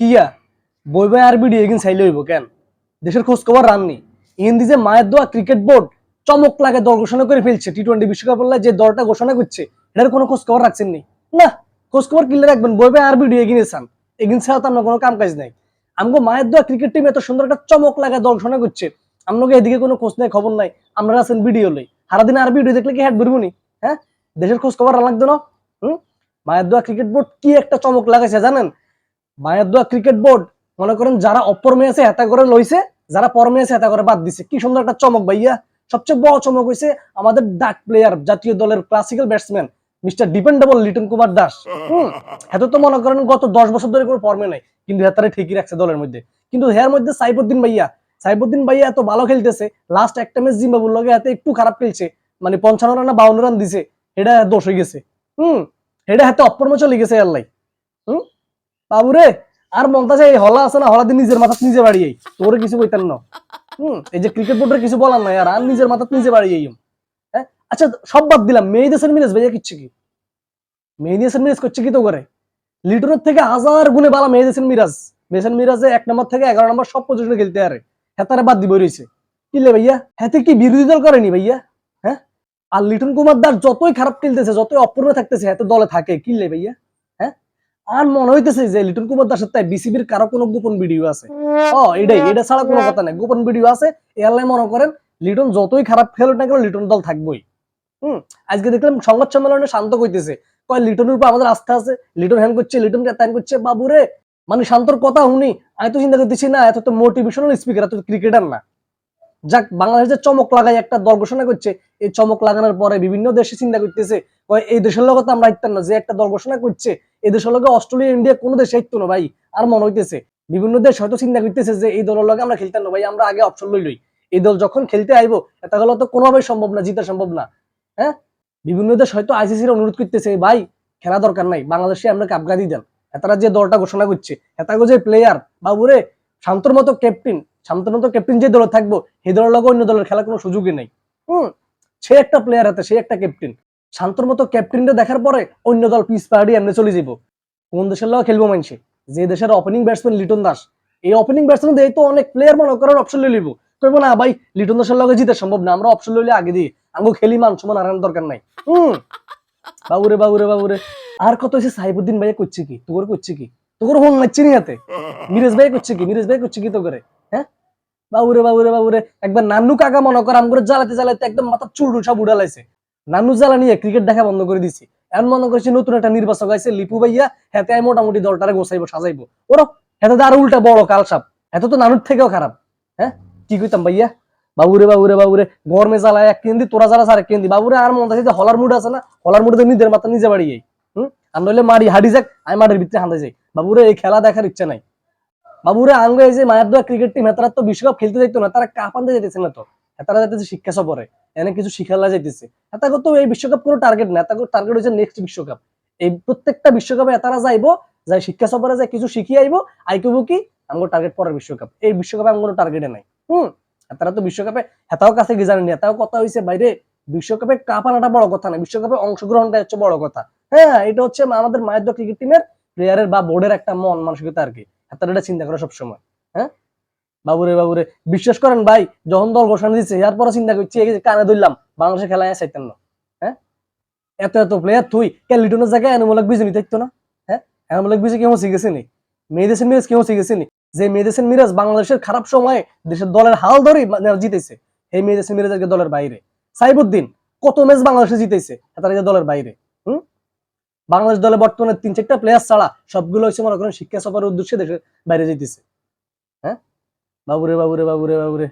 কিয়া? বই বই আর ভিডিও এগিন চাইলে হইব কেন? দেশের খোঁজ খবর রাননি। ইন্দি যে মায়ের দোয়া ক্রিকেট বোর্ড চমক লাগে দল ঘোষণা করে ফেলছে টি টোয়েন্টি বিশ্বকাপ বললে যে দলটা ঘোষণা করছে, এটার কোনো খোঁজ খবর রাখছেন নি না খোঁজ খবর কিনলে রাখবেন, বই বই আর ভিডিও এগিয়ে চান। এগিন ছাড়া তো আপনার কোনো কাম কাজ নাই। আমগো মায়ের দোয়া ক্রিকেট টিম এত সুন্দর একটা চমক লাগা দল ঘোষণা করছে আপনাকে এদিকে কোনো খোঁজ নাই, খবর নাই, আমরা আছেন ভিডিও লই সারাদিন আর ভিডিও দেখলে কি হ্যাট নি হ্যাঁ? দেশের খোঁজ খবর লাগতো না? হুম? মায়ের দোয়া ক্রিকেট বোর্ড কি একটা চমক লাগাইছে জানেন? মায়ের ক্রিকেট বোর্ড মনে করেন যারা অপর মেয়ে আছে, হেতা করে লইছে, যারা পর মেয়ে আছে, হেতা করে বাদ দিছে। কি সুন্দর একটা চমক ভাইয়া। সবচেয়ে বড় চমক হয়েছে আমাদের ডাক প্লেয়ার জাতীয় দলের classical batsman mister dependable Liton Kumar Das. হুম এত তো মনে করেন গত দশ বছর ধরে কোনো ফর্মে নাই, কিন্তু হেতারে ঠিকই রাখছে দলের মধ্যে। কিন্তু হেয়ার মধ্যে সাইবুদ্দিন ভাইয়া সাইবুদ্দিন ভাইয়া এত ভালো খেলতেছে লাস্ট একটা ম্যাচ জিম্বাবুর লগে হাতে একটু খারাপ খেলছে মানে পঞ্চান্ন রান না বাউন্ন রান দিছে এটা দোষ হয়ে গেছে। হুম এটা হাতে অপরমে চলে গেছে আল্লাহ বাবুরে, আর মমতাজ এই হলা আছে না, হলা দিয়ে নিজের মাথা নিজে বাড়িয়ে তোরে কিছু কইতেন না। হুম, এই যে ক্রিকেট বোর্ডের কিছু বলার নাই, আর আর নিজের মাথা নিজে বাড়িয়ে হ্যাঁ? আচ্ছা সব বাদ দিলাম। মেয়েদেশের মিরাজ ভাইয়া কিচ্ছে কি? মেয়েদেশের মিরাজ করছে কি তো করে লিটনের থেকে হাজার গুণে বালা মেয়েদেশের মিরাজ। মেয়েদেশের মিরাজে এক নম্বর থেকে এগারো নম্বর সব পজিশনে খেলতে আরে হেতারে বাদ দিব রয়েছে কিলে ভাইয়া? হাতে কি বিরোধী দল করেনি ভাইয়া? হ্যাঁ? আর লিটন কুমার দাস যতই খারাপ খেলতেছে, যতই অপূর্ণ থাকতেছে হাতে দলে থাকে। কিলে ভাইয়া? আর মনে হইতেছে যে লিটন কুমার দাসের তাই বিসিবির কারও কোনো গোপন ভিডিও আছে। ও, এটাই, এটা ছাড়া কোনো কথা নাই, গোপন ভিডিও আছে। এয়ারলাইন মনে করেন, লিটন যতই খারাপ খেলুক না কেন, লিটন দল থাকবোই। হুম, আজকে দেখলাম সংবাদ সম্মেলনে শান্ত কইতেছে, কয় লিটনের উপর আমাদের আস্থা আছে, লিটন হ্যান করছে, লিটন ত্যান করছে, বাবুরে। মানে শান্তর কথা শুনি, আমি তো চিন্তা করতেছি না, এত তো মোটিভেশনাল স্পিকার এত ক্রিকেটার না। যাক বাংলাদেশের চমক লাগাই একটা দল ঘোষণা করছে। এই চমক লাগানোর পরে বিভিন্ন দেশে চিন্তা করতেছে এই দেশের লগত আমরা আইতাম না, যে একটা দল ঘোষণা করছে এই দেশের লগে অস্ট্রেলিয়া, ইন্ডিয়া কোনো দেশে আইতো না ভাই, আর মনে হইতেছে। বিভিন্ন দেশ হয়তো চিন্তা করতেছে যে এই দলের লগে আমরা খেলতাম না ভাই, আমরা আগে অপশন লই লই এই দল যখন খেলতে আইবো, এটা হলো তো কোনোভাবে সম্ভব না, জিতা সম্ভব না হ্যাঁ? বিভিন্ন দেশ হয়তো আইসিসির অনুরোধ করতেছে ভাই, খেলা দরকার নাই, বাংলাদেশে আমরা কাপগাদি দেন। এতারা যে দলটা ঘোষণা করছে এতাগো যে প্লেয়ার বাবুরে শান্তর মতো ক্যাপ্টেন শান্তর মতো ক্যাপ্টেন যে দলে থাকব, সেই দলের লগে অন্য দলের খেলার কোনো সুযোগই নেই। হুম? সে একটা প্লেয়ার হাতে, সে একটা ক্যাপ্টেন শান্তর মতো ক্যাপ্টেনটা দেখার পরে অন্য দল পিস পাহাড়ি এমনি চলে যাব কোন দেশের লগে খেলব মানছে যে দেশের ওপেনিং ব্যাটসম্যান লিটন দাস। এই ওপেনিং ব্যাটসম্যান দিয়ে তো অনেক প্লেয়ার মনে করার অপশন লিব কইবো না ভাই, লিটন দাসের লগে জিতে সম্ভব না, আমরা অপশন লইলে আগে দিই আঙ্গো খেলি, মান সমান আর দরকার নাই। হুম? বাবুরে বাবুরে বাবুরে। আর কত হয়েছে সাইবুদ্দিন ভাইয়া করছে কি? তোর করছে কি? তোর ফোন মারছে নি হাতে? মিরেশ ভাই করছে কি? মিরেশ ভাই করছে কি তো করে হ্যাঁ? বাবুরে বাবুরে বাবুরে। একবার নান্নু কাকা মনে কর আমগুলো জ্বালাতে জ্বালাতে একদম মাথা চুল সব উড়ালাইছে নান্নু জ্বালা নিয়ে ক্রিকেট দেখা বন্ধ করে দিছি। এমন মনে করছি নতুন একটা নির্বাচক আছে লিপু ভাইয়া। হেতে আই মোটামুটি দলটারে গোছাইবো, সাজাইবো। ওরো, হেতে তো আরও উল্টা বড় কালসাপ। এত তো নানুর থেকেও খারাপ। হ্যাঁ? কি কইতাম ভাইয়া? বাবুরে বাবুরে বাবুরে। গরমে জ্বালায় এক কেন্দি, তোরা জ্বালা সারে কেন্দি। বাবুরে, আর মন আছে যে হলার মুড আছে না? হলার মুডে নিজের মাথা নিজে বাড়ি যাই হুম? আর নইলে মারি হাডি যাক আমি মাঠের ভিতরে হাঁদে যাই। বাবুরে, এই খেলা দেখার ইচ্ছা নাই। বাবুরে আঙ্গ যে মায়ের ক্রিকেট টিম তারা তো বিশ্বকাপ খেলতে যাইতো না, তারা কাপানতে যেতেছে না তো। তারা যাইতেছে শিক্ষা সফরে, এনে কিছু শিখালা যাইতেছে। এত তো এই বিশ্বকাপ কোনো টার্গেট না এত টার্গেট হচ্ছে নেক্সট বিশ্বকাপ। এই প্রত্যেকটা বিশ্বকাপে তারা যাইবো, যাই শিক্ষা সফরে যাই কিছু শিখিয়ে আইবো আইকব কি আমার টার্গেট পরের বিশ্বকাপ। এই বিশ্বকাপে কোনো টার্গেটে নাই। হুম তারা তো বিশ্বকাপে, হেতাও কাছে গিয়ে জানেনি হেতাও কথা হয়েছে বাইরে বিশ্বকাপে কাপ আনাটা বড় কথা না, বিশ্বকাপে অংশগ্রহণটা হচ্ছে বড় কথা। হ্যাঁ এটা হচ্ছে আমাদের মায়ের ক্রিকেট টিমের প্লেয়ারের বা বোর্ডের একটা মন, মানসিকতা আর কি। হেতারা এটা চিন্তা করে সবসময় হ্যাঁ? বাবুরে বাবুরে। বিশ্বাস করেন ভাই, যখন দল ঘোষণা দিচ্ছে এর পরে চিন্তা করছি কানে ধরলাম বাংলাদেশের খেলায় চাইতেন না হ্যাঁ? এত এত প্লেয়ার তুই কে লিটনের জায়গায় এনমূলক বিজে নিতে না হ্যাঁ? এনমূলক বিজে কেমন শিখেছে নি? মেয়েদেশের মিরাজ কেমন শিখেছে নি? যে মেয়েদেশের মিরাজ বাংলাদেশের খারাপ সময়ে দেশের দলের হাল ধরেই মানে জিতেছে এই মেয়েদেশের মিরাজ আজকে দলের বাইরে। সাইবুদ্দিন, কত ম্যাচ বাংলাদেশে জিতেছে, তারা দলের বাইরে। বাংলাদেশ দলে বর্তমানে তিন, চারটা প্লেয়ার ছাড়া সবগুলো হচ্ছে মনে করেন শিক্ষা সফরের উদ্দেশ্যে দেশের বাইরে যেতেছে হ্যাঁ? বাবুরে বাবুরে বাবুরে বাবুরে।